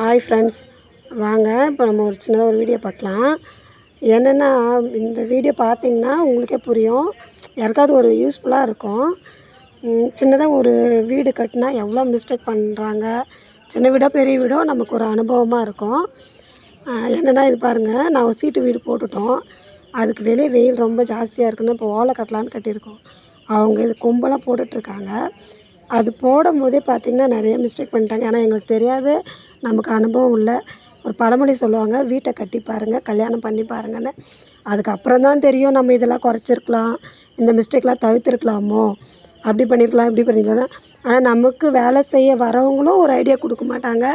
Hi friends வாங்க இப்போ நம்ம ஒரு சின்னதாக ஒரு வீடியோ பார்க்கலாம். என்னென்னா இந்த வீடியோ பார்த்தீங்கன்னா உங்களுக்கே புரியும். யாருக்காவது ஒரு யூஸ்ஃபுல்லாக இருக்கும். சின்னதாக ஒரு வீடு கட்டினா எவ்வளோ மிஸ்டேக் பண்ணுறாங்க சின்ன வீடோ பெரிய வீடோ நமக்கு ஒரு அனுபவமாக இருக்கும். என்னென்னா இது பாருங்கள் நான் ஒரு சீட்டு வீடு போட்டுட்டோம். அதுக்கு வெளியே வெயில் ரொம்ப ஜாஸ்தியாக இருக்குன்னு இப்போ ஓலை கட்டலான்னு கட்டியிருக்கோம். அவங்க இது கொம்பெல்லாம் போட்டுட்ருக்காங்க அது போடும் போதே பார்த்திங்கன்னா நிறைய மிஸ்டேக் பண்ணிட்டாங்க. ஏன்னா எங்களுக்கு தெரியாது. நமக்கு அனுபவம் இல்லை. ஒரு பழமொழி சொல்லுவாங்க வீட்டை கட்டி பாருங்கள் கல்யாணம் பண்ணி பாருங்கன்னு. அதுக்கப்புறம் தான் தெரியும் நம்ம இதெல்லாம் குறைச்சிருக்கலாம் இந்த மிஸ்டேக்லாம் தவிர்த்துருக்கலாமோ. அப்படி பண்ணியிருக்கலாம் இப்படி பண்ணியிருக்கலாம் ஆனால் நமக்கு வேலை செய்ய வரவங்களும் ஒரு ஐடியா கொடுக்க மாட்டாங்க.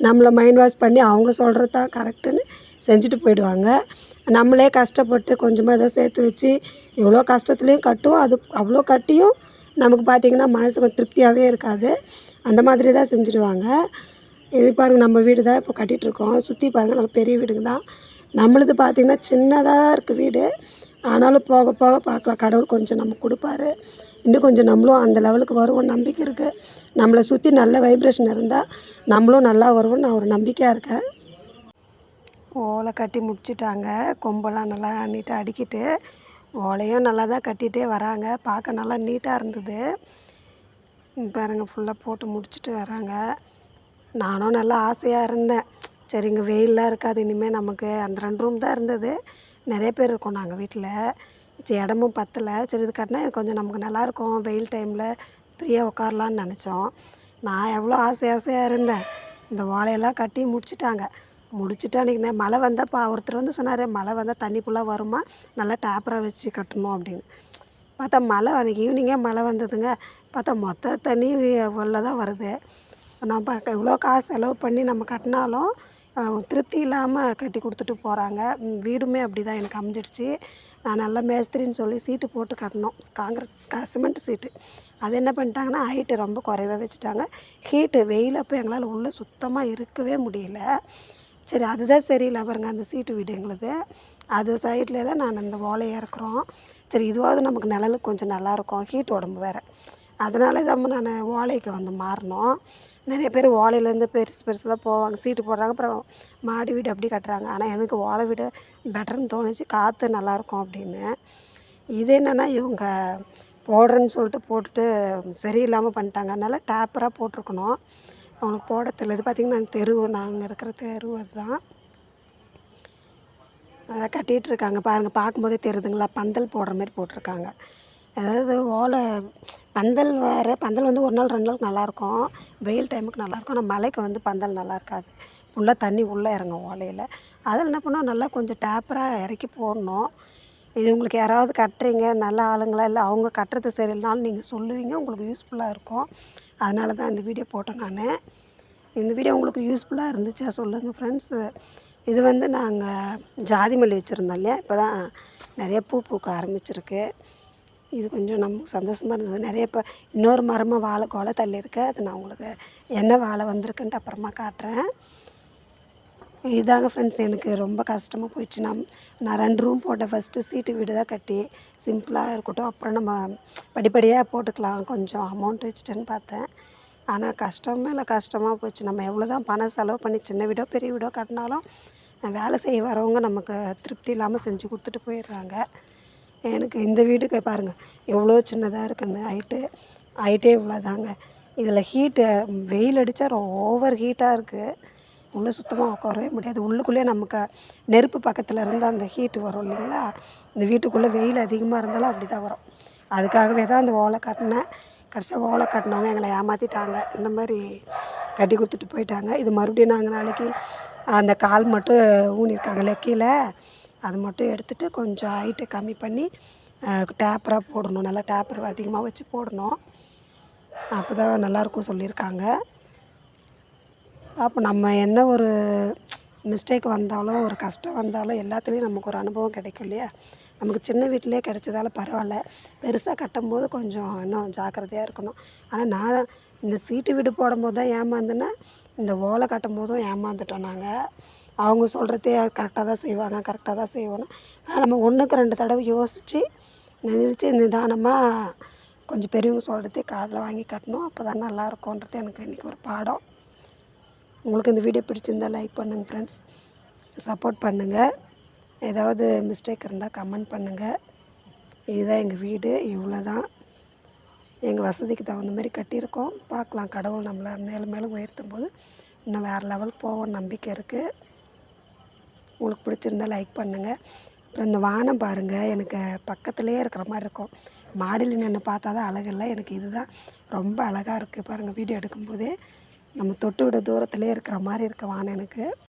நம்மளை மைண்ட் வாஷ் பண்ணி அவங்க சொல்கிறது தான் கரெக்டுன்னு செஞ்சுட்டு போயிடுவாங்க. நம்மளே கஷ்டப்பட்டு கொஞ்சமாக ஏதோ சேர்த்து வச்சு எவ்வளோ கஷ்டத்துலேயும் கட்டுவோம். அது அவ்வளோ கட்டியும் நமக்கு பார்த்திங்கன்னா மனசுக்கு திருப்தியாகவே இருக்காது. அந்த மாதிரி தான் செஞ்சுடுவாங்க. இது பாருங்கள் நம்ம வீடு தான் இப்போ கட்டிகிட்ருக்கோம் சுற்றி பாருங்கள் நம்ம பெரிய வீடுங்க தான். நம்மளுது பார்த்திங்கன்னா சின்னதாக இருக்குது வீடு. ஆனாலும் போக போக பார்க்கலாம். கடவுள் கொஞ்சம் நமக்கு கொடுப்பாரு. இன்னும் கொஞ்சம் நம்மளும் அந்த லெவலுக்கு வருவோம் நம்பிக்கை இருக்குது நம்மளை சுற்றி நல்ல வைப்ரேஷன் இருந்தால் நம்மளும் நல்லா வருவோம்னு நான் ஒரு நம்பிக்கையாக இருக்கேன். ஓலை கட்டி முடிச்சிட்டாங்க. கொம்பெல்லாம் நல்லா நீட்டாக அடிக்கிட்டு ஓலையும் நல்லா தான் கட்டிகிட்டே வராங்க. பார்க்க நல்லா நீட்டாக இருந்தது. பாருங்கள் பாருங்க ஃபுல்லாக போட்டு முடிச்சுட்டு வராங்க. நானும் நல்லா ஆசையாக இருந்தேன். சரி இங்கே வெயிலெலாம் இருக்காது. இனிமேல் நமக்கு அந்த ரெண்டு ரூம் தான் இருந்தது. நிறைய பேர் இருக்கோம் நாங்கள் வீட்டில் சரி இடமும் பத்தலை. சரி இது கட்டினா கொஞ்சம் நமக்கு நல்லாயிருக்கும் வெயில் டைமில் ஃப்ரீயாக உட்காரலான்னு நினச்சோம். நான் எவ்வளோ ஆசை ஆசையாக இருந்தேன். இந்த ஓலையெல்லாம் கட்டி முடிச்சிட்டாங்க. முடிச்சுட்டு அன்றைக்கி நான் மழை வந்தால் பா ஒருத்தர் வந்து சொன்னார் மழை வந்தால் தண்ணி ஃபுல்லாக வருமா? நல்லா டேப்பராக வச்சு கட்டணும் அப்படின்னு. பார்த்தா மழை அன்றைக்கி ஈவினிங்கே மழை வந்ததுங்க. பார்த்தா மொத்த தண்ணி உள்ள தான் வருது. நம்ம பார்க்க இவ்வளோ காசு செலவு பண்ணி நம்ம கட்டினாலும் திருப்தி இல்லாமல் கட்டி கொடுத்துட்டு போகிறாங்க வீடுமே அப்படி தான் எனக்கு அமைஞ்சிடுச்சு. நான் நல்ல மேஸ்திரின்னு சொல்லி சீட்டு போட்டு கட்டினோம் காங்கிரட் சிமெண்ட் சீட்டு. அது என்ன பண்ணிட்டாங்கன்னா ஹைட்டு ரொம்ப குறைவாக வச்சுட்டாங்க. ஹீட்டு வெயில் அப்போ எங்களால் உள்ளே சுத்தமாக இருக்கவே முடியல. சரி அதுதான் சரியில்லை. பாருங்க அந்த சீட்டு வீடு எங்களுது அது சைடில் தான் நான் அந்த ஓலையை இறக்குறோம். சரி இதுவாவது நமக்கு நிழலுக்கு கொஞ்சம் நல்லாயிருக்கும் ஹீட் உடம்பு வேறு. அதனால தான் நான் ஓலைக்கு வந்து மாறினோம் நிறைய பேர் ஓலையிலேருந்து பெருசு பெருசு தான் போவாங்க. சீட்டு போடுறாங்க அப்புறம் மாடி வீடு அப்படி கட்டுறாங்க. ஆனால் எனக்கு ஓலை வீடு பெட்டர்னு தோணுச்சு. காற்று நல்லாயிருக்கும் அப்படின்னு. இது என்னென்னா இவங்க போடுறேன்னு சொல்லிட்டு போட்டுட்டு சரியில்லாமல் பண்ணிட்டாங்க. அதனால் டேப்பராக போட்டிருக்கணும். அவங்களுக்கு போட தெரியல இது பார்த்திங்கன்னா தெரு நாங்கள் இருக்கிற தெரு அதுதான். அதை கட்டிகிட்டு இருக்காங்க. பாருங்கள் பார்க்கும்போதே தெரியுதுங்களா? பந்தல் போடுற மாதிரி போட்டிருக்காங்க. அதாவது ஓலை பந்தல் வேறு பந்தல் வந்து ஒரு நாள் ரெண்டு நாள் நல்லாயிருக்கும் வெயில் டைமுக்கு நல்லாயிருக்கும் ஆனால் மலைக்கு வந்து பந்தல் நல்லா இருக்காது. ஃபுல்லாக தண்ணி உள்ளே இறங்கும் ஓலையில். அதில் என்ன பண்ணோம்? நல்லா கொஞ்சம் டேப்பராக இறக்கி போடணும். இது உங்களுக்கு யாராவது கட்டுறீங்க நல்ல ஆளுங்களா? இல்லை அவங்க கட்டுறது சரியில்லைனாலும் நீங்கள் சொல்லுவீங்க உங்களுக்கு யூஸ்ஃபுல்லாக இருக்கும். அதனால தான் இந்த வீடியோ போட்டேன் நான். இந்த வீடியோ உங்களுக்கு யூஸ்ஃபுல்லாக இருந்துச்சா சொல்லுங்கள் ஃப்ரெண்ட்ஸு இது வந்து நாங்கள் ஜாதி மல்லி வச்சுருந்தோம் இல்லையா? இப்போ தான் நிறைய பூ பூக்க ஆரம்பிச்சிருக்கு. இது கொஞ்சம் நமக்கு சந்தோஷமாக இருந்தது. நிறைய இப்போ இன்னொரு மரமாக வாழை கோலை தள்ளி அது நான் உங்களுக்கு என்ன வாழை வந்திருக்குன்ட்டு அப்புறமா காட்டுறேன். இதாங்க ஃப்ரெண்ட்ஸ் எனக்கு ரொம்ப கஷ்டமாக போயிடுச்சு. நான் நான் ரெண்டு ரூம் போட்டேன். ஃபஸ்ட்டு சீட்டு வீடு தான் கட்டி சிம்பிளாக இருக்கட்டும். அப்புறம் நம்ம படிப்படியாக போட்டுக்கலாம். கொஞ்சம் அமௌண்ட் வச்சுட்டேன்னு பார்த்தேன். ஆனால் கஷ்டமே இல்லை. கஷ்டமாக போச்சு நம்ம எவ்வளோ தான் பணம் செலவு பண்ணி சின்ன வீடோ பெரிய வீடோ கட்டினாலும் வேலை செய்ய வரவங்க நமக்கு திருப்தி இல்லாமல் செஞ்சு கொடுத்துட்டு போயிடுறாங்க. எனக்கு இந்த வீடு பாருங்கள் எவ்வளோ சின்னதாக இருக்குன்னு. ஹைட்டு ஹைட்டே இவ்வளோதாங்க இதில் ஹீட்டு வெயில் அடித்தா ஓவர் ஹீட்டாக இருக்குது ஒன்றும் சுத்தமாக உட்காரவே முடியாது. உள்ளுக்குள்ளேயே நமக்கு நெருப்பு பக்கத்தில் இருந்தால் அந்த ஹீட்டு வரும் இல்லைங்களா? இந்த வீட்டுக்குள்ளே வெயில் அதிகமாக இருந்தாலும் அப்படி தான் வரும். அதுக்காகவே தான் அந்த ஓலை கட்டினேன். கடைசியாக ஓலை கட்டினவங்க எங்களை ஏமாற்றிட்டாங்க இந்த மாதிரி கட்டி கொடுத்துட்டு போயிட்டாங்க. இது மறுபடியும் நாங்கள் நாளைக்கு அந்த கால் மட்டும் ஊனிருக்காங்களே கீழே அது மட்டும் எடுத்துகிட்டு கொஞ்சம் ஹைட்டு கம்மி பண்ணி டேப்பராக போடணும். நல்லா டேப்பர் அதிகமாக வச்சு போடணும். அப்போ தான் நல்லாயிருக்கும் சொல்லியிருக்காங்க. அப்போ நம்ம என்ன ஒரு மிஸ்டேக் வந்தாலும் ஒரு கஷ்டம் வந்தாலும் எல்லாத்துலேயும் நமக்கு ஒரு அனுபவம் கிடைக்கும் இல்லையா? நமக்கு சின்ன வீட்டிலே கிடைச்சதால பரவாயில்ல. பெருசாக கட்டும்போது கொஞ்சம் இன்னும் ஜாக்கிரதையாக இருக்கணும். ஆனால் நான் இந்த சீட்டு வீடு போடும்போது தான் ஏமாந்துன்னா. இந்த ஓலை கட்டும் போதும் ஏமாந்துட்டோம் நாங்கள் அவங்க சொல்கிறதே கரெக்டாக தான் செய்வாங்க கரெக்டாக தான் செய்வோம் ஆனால் நம்ம ஒன்றுக்கு ரெண்டு தடவை யோசித்து நிறுத்தி நிதானமாக கொஞ்சம் பெரியவங்க சொல்கிறதே காதில் வாங்கி கட்டணும். அப்போ தான் நல்லா எனக்கு இன்றைக்கி ஒரு பாடம். உங்களுக்கு இந்த வீடியோ பிடிச்சிருந்தா லைக் பண்ணுங்கள் ஃப்ரெண்ட்ஸ் சப்போர்ட் பண்ணுங்கள் ஏதாவது மிஸ்டேக் இருந்தால் கமெண்ட் பண்ணுங்கள் இதுதான் எங்கள் வீடு. இவ்வளோ தான் எங்கள் வசதிக்கு தகுந்த மாதிரி கட்டியிருக்கோம். பார்க்கலாம். கடவுள் நம்மளை மேலும் மேலும் உயர்த்தும் போது இன்னும் வேறு லெவல் போவோம் நம்பிக்கை இருக்குது உங்களுக்கு பிடிச்சிருந்தா லைக் பண்ணுங்கள் அப்புறம் இந்த வானம் பாருங்கள் எனக்கு பக்கத்துலேயே இருக்கிற மாதிரி இருக்கும். மாடியில் நின்று பார்த்தா தான் அழகில்லை எனக்கு இதுதான் ரொம்ப அழகாக இருக்குது பாருங்கள் வீடியோ எடுக்கும்போதே. நம்ம தொட்டு விட தூரத்துலேயே இருக்கிற மாதிரி இருக்க வானம் எனக்கு.